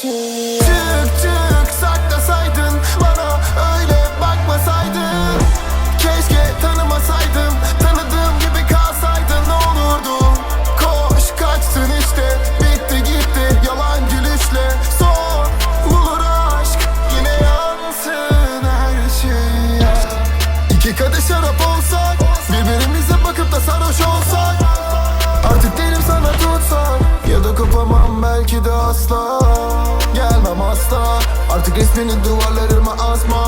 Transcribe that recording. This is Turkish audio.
Çık çık saklasaydın bana öyle bakmasaydın. Keşke tanımasaydım tanıdığım gibi kalsaydın. Ne olurdu? Koş kaçsın işte. Bitti gitti. Yalan gülüşle Son bulur aşk yine yansın her şey ya. İki kadeh şarap olsak birbirimize bakıp da sarhoş olsak. Artık derim sana tutsak ya da kopamam belki de asla. Artık ismini duvarlarıma asmam